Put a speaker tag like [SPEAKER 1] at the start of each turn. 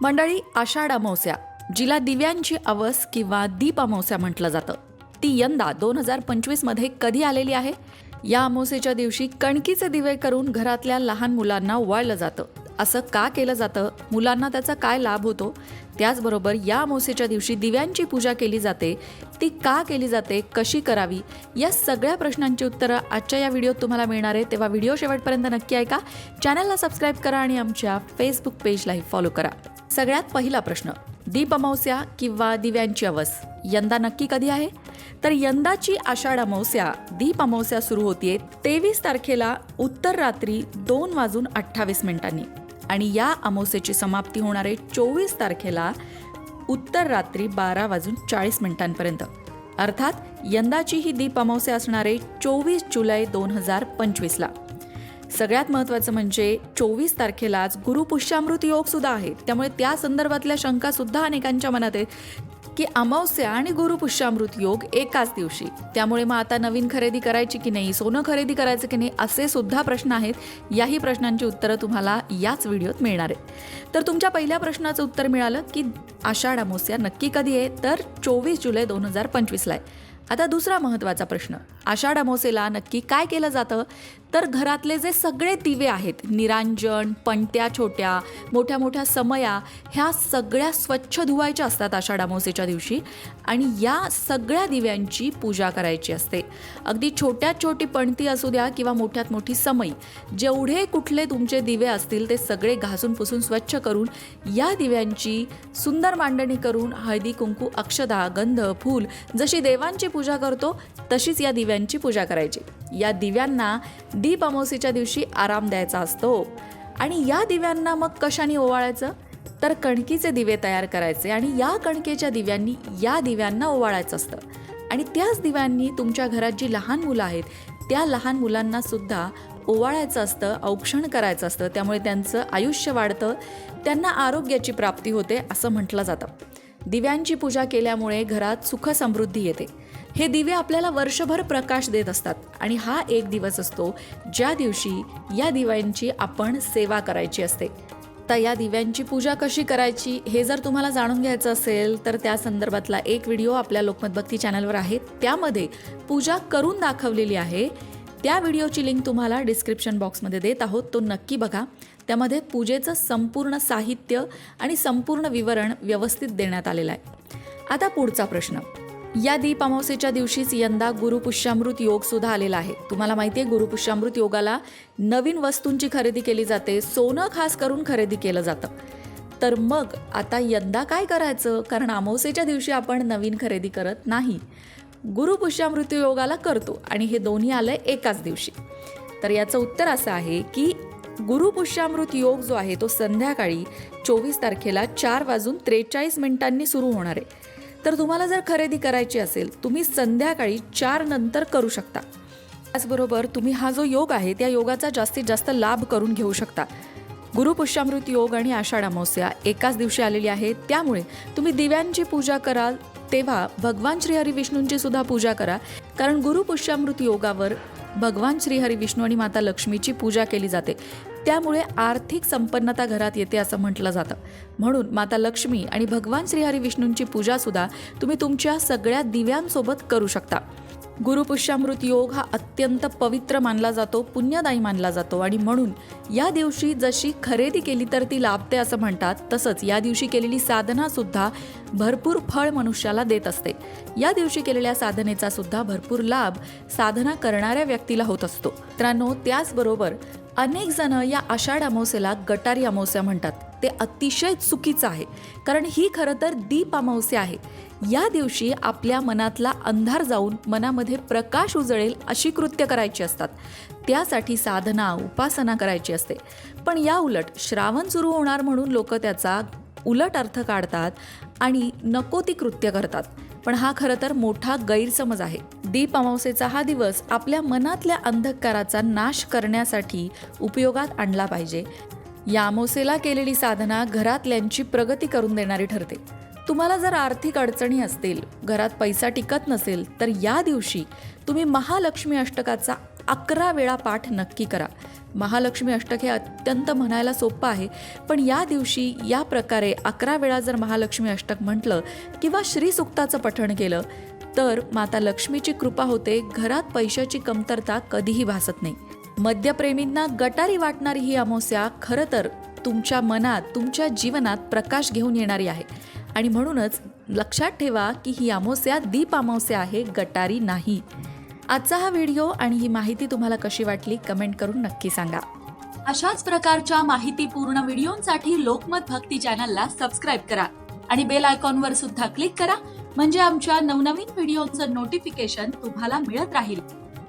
[SPEAKER 1] मंडळी आषाढ अमावस्या जिला दिव्यांची अवस किंवा दीप अमावस्या म्हटलं जातं. ती यंदा दोन हजार पंचवीसमध्ये कधी आलेली आहे? या अमावस्येच्या दिवशी कणकीचे दिवे करून घरातल्या लहान मुलांना ओवाळलं जातं. असं का केलं जातं? मुलांना त्याचा काय लाभ होतो? त्याचबरोबर या अमावस्येच्या दिवशी दिव्यांची पूजा केली जाते. ती का केली जाते? कशी करावी? या सगळ्या प्रश्नांची उत्तरं आजच्या या व्हिडिओत तुम्हाला मिळणार आहे तेव्हा व्हिडिओ शेवटपर्यंत नक्की ऐका. चॅनलला सबस्क्राईब करा आणि आमच्या फेसबुक पेजलाही फॉलो करा. सगळ्यात पहिला प्रश्न दीप अमावस्या किंवा दिव्यांची अवस? यंदा नक्की कधी आहे? तर यंदाची आषाढ अमावस्या दीप अमावस्या सुरू होतीये तेवीस तारखेला उत्तर रात्री दोन वाजून अठ्ठावीस मिनिटांनी. आणि या अमावस्येची समाप्ती होणारे चोवीस तारखेला उत्तर रात्री बारा वाजून चाळीस मिनिटांपर्यंत. अर्थात यंदाची ही दीप अमावस्या असणारे चोवीस जुलै दोन हजार पंचवीसला. सगळ्यात महत्त्वाचं म्हणजे चोवीस तारखेलाच गुरुपुष्यामृत योग सुद्धा आहे. त्यामुळे त्या संदर्भातल्या शंका सुद्धा अनेकांच्या मनात आहेत. की अमावस्या आणि गुरुपुष्यामृत योग एकाच दिवशी. त्यामुळे मग आता नवीन खरेदी करायची की नाही सोनं खरेदी करायचं की नाही असे सुद्धा प्रश्न आहेत. याही प्रश्नांची उत्तरं तुम्हाला याच व्हिडिओत मिळणार आहे तर तुमच्या पहिल्या प्रश्नाचं उत्तर मिळालं की आषाढ अमावस्या नक्की कधी आहे? तर चोवीस जुलै दोन हजार पंचवीसला आहे. आता दुसरा महत्त्वाचा प्रश्न. आषाढ अमावस्येला नक्की काय केलं जातं? तर घरातले जे सगळे दिवे आहेत निरांजन पणत्या छोट्या मोठ्या मोठ्या समया ह्या सगळ्या स्वच्छ धुवायच्या असतात आषाढ डामोसेच्या दिवशी आणि या सगळ्या दिव्यांची पूजा करायची असते. अगदी छोट्यात छोटी पणती असू द्या किंवा मोठ्यात मोठी समई जेवढे कुठले तुमचे दिवे असतील ते सगळे घासून पुसून स्वच्छ करून या दिव्यांची सुंदर मांडणी करून हळदी कुंकू अक्षदा गंध फूल जशी देवांची पूजा करतो तशीच या दिव्यांची पूजा करायची. या दिव्यांना दीप अमावस्येच्या दिवशी आराम द्यायचा असतो. आणि या दिव्यांना मग कशाने ओवाळायचं? तर कणकीचे दिवे तयार करायचे आणि या कणकेच्या दिव्यांनी या दिव्यांना ओवाळायचं असतं. आणि त्याच दिव्यांनी तुमच्या घरात जी लहान मुलं आहेत त्या लहान मुलांना सुद्धा ओवाळायचं असतं औक्षण करायचं असतं. त्यामुळे त्यांचं आयुष्य वाढतं त्यांना आरोग्याची प्राप्ती होते असं म्हटलं जातं. दिव्यांची पूजा केल्यामुळे घरात सुख समृद्धी येते. हे दिवे आपल्याला वर्षभर प्रकाश देत असतात आणि हा एक दिवस असतो ज्या दिवशी या दिव्यांची आपण सेवा करायची असते. तर या दिव्यांची पूजा कशी करायची हे जर तुम्हाला जाणून घ्यायचं असेल तर त्या संदर्भातला एक व्हिडिओ आपल्या लोकमत भक्ती चॅनलवर आहे. त्यामध्ये पूजा करून दाखवलेली आहे. त्या व्हिडिओची लिंक तुम्हाला डिस्क्रिप्शन बॉक्समध्ये देत आहोत. तो नक्की बघा. त्यामध्ये पूजेचं संपूर्ण साहित्य आणि संपूर्ण विवरण व्यवस्थित देण्यात आलेलं आहे. आता पुढचा प्रश्न. या दीप अमावस्येच्या दिवशीच यंदा गुरुपुष्यामृत योग सुद्धा आलेला आहे. तुम्हाला माहिती आहे गुरुपुष्यामृत योगाला नवीन वस्तूंची खरेदी केली जाते सोनं खास करून खरेदी केलं जातं. तर मग आता यंदा काय करायचं? कारण अमावस्येच्या दिवशी आपण नवीन खरेदी करत नाही. गुरुपुष्यामृत योगाला करतो आणि हे दोन्ही आलंय एकाच दिवशी. तर याचं उत्तर असं आहे की गुरुपुष्यामृत योग जो आहे तो संध्याकाळी चोवीस तारखेला चार वाजून त्रेचाळीस मिनिटांनी सुरू होणार आहे. तर तुम्हाला जर खरेदी करायची असेल तुम्ही संध्याकाळी चार नंतर करू शकता. त्याचबरोबर तुम्ही हा जो योग आहे त्या योगाचा जास्तीत जास्त लाभ करून घेऊ शकता. गुरुपुष्यामृत योग आणि आषाढ अमावस्या एकाच दिवशी आलेली आहे. त्यामुळे तुम्ही दिव्यांची पूजा कराल तेव्हा भगवान श्री विष्णूंची सुद्धा पूजा करा. कारण गुरुपुष्यामृत योगावर भगवान श्रीहरी विष्णू आणि माता लक्ष्मीची पूजा केली जाते. त्यामुळे आर्थिक संपन्नता घरात येते असं म्हटलं जातं. म्हणून माता लक्ष्मी आणि भगवान श्रीहरी विष्णूंची पूजासुद्धा तुम्ही तुमच्या सगळ्या दिव्यांसोबत करू शकता. गुरुपुष्यामृत योग हा अत्यंत पवित्र मानला जातो पुण्यदायी मानला जातो आणि म्हणून या दिवशी जशी खरेदी केली तर ती लाभते असं म्हणतात तसंच या दिवशी केलेली साधना सुद्धा भरपूर फळ मनुष्याला देत असते. या दिवशी केलेल्या साधनेचा सुद्धा भरपूर लाभ साधना करणाऱ्या व्यक्तीला होत असतो. मित्रांनो त्याचबरोबर अनेक जण या आषाढ अमावस्येला गटारी अमावस्या म्हणतात. ते अतिशय चुकीचं आहे. कारण ही खरं तर दीप अमावस्या आहे. या दिवशी आपल्या मनातला अंधार जाऊन मनामध्ये प्रकाश उजळेल अशी कृत्य करायची असतात. त्यासाठी साधना उपासना करायची असते. पण या उलट श्रावण सुरू होणार म्हणून लोक त्याचा उलट अर्थ काढतात आणि नको ती कृत्य करतात. पण हा खरं तर मोठा गैरसमज आहे. दीप अमावस्येचा हा दिवस आपल्या मनातल्या अंधकाराचा नाश करण्यासाठी उपयोगात आणला पाहिजे. यामोसेला केलेली साधना घरातल्यांची प्रगती करून देणारी ठरते. तुम्हाला जर आर्थिक अडचणी असतील घरात पैसा टिकत नसेल तर या दिवशी तुम्ही महालक्ष्मी अष्टकाचा अकरा वेळा पाठ नक्की करा. महालक्ष्मी अष्टक हे अत्यंत म्हणायला सोपं आहे पण या दिवशी या प्रकारे अकरा वेळा जर महालक्ष्मी अष्टक म्हटलं किंवा श्रीसुक्ताचं पठण केलं तर माता लक्ष्मीची कृपा होते घरात पैशाची कमतरता कधीही भासत नाही. मद्यप्रेमींना गटारी वाटणारी ही अमावस्या खरं तर तुमच्या मनात तुमच्या जीवनात प्रकाश घेऊन येणारी आहे. आणि म्हणूनच लक्षात ठेवा की ही अमावस्या दीप अमावस्या आहे गटारी नाही. आजचा हा व्हिडिओ आणि ही माहिती तुम्हाला कशी वाटली कमेंट करून नक्की सांगा.
[SPEAKER 2] अशाच प्रकारच्या माहितीपूर्ण व्हिडिओंसाठी लोकमत भक्ती चॅनलला सबस्क्राईब करा आणि बेल आयकॉनवर सुद्धा क्लिक करा म्हणजे आमच्या नवनवीन व्हिडिओचं नोटिफिकेशन तुम्हाला मिळत राहील.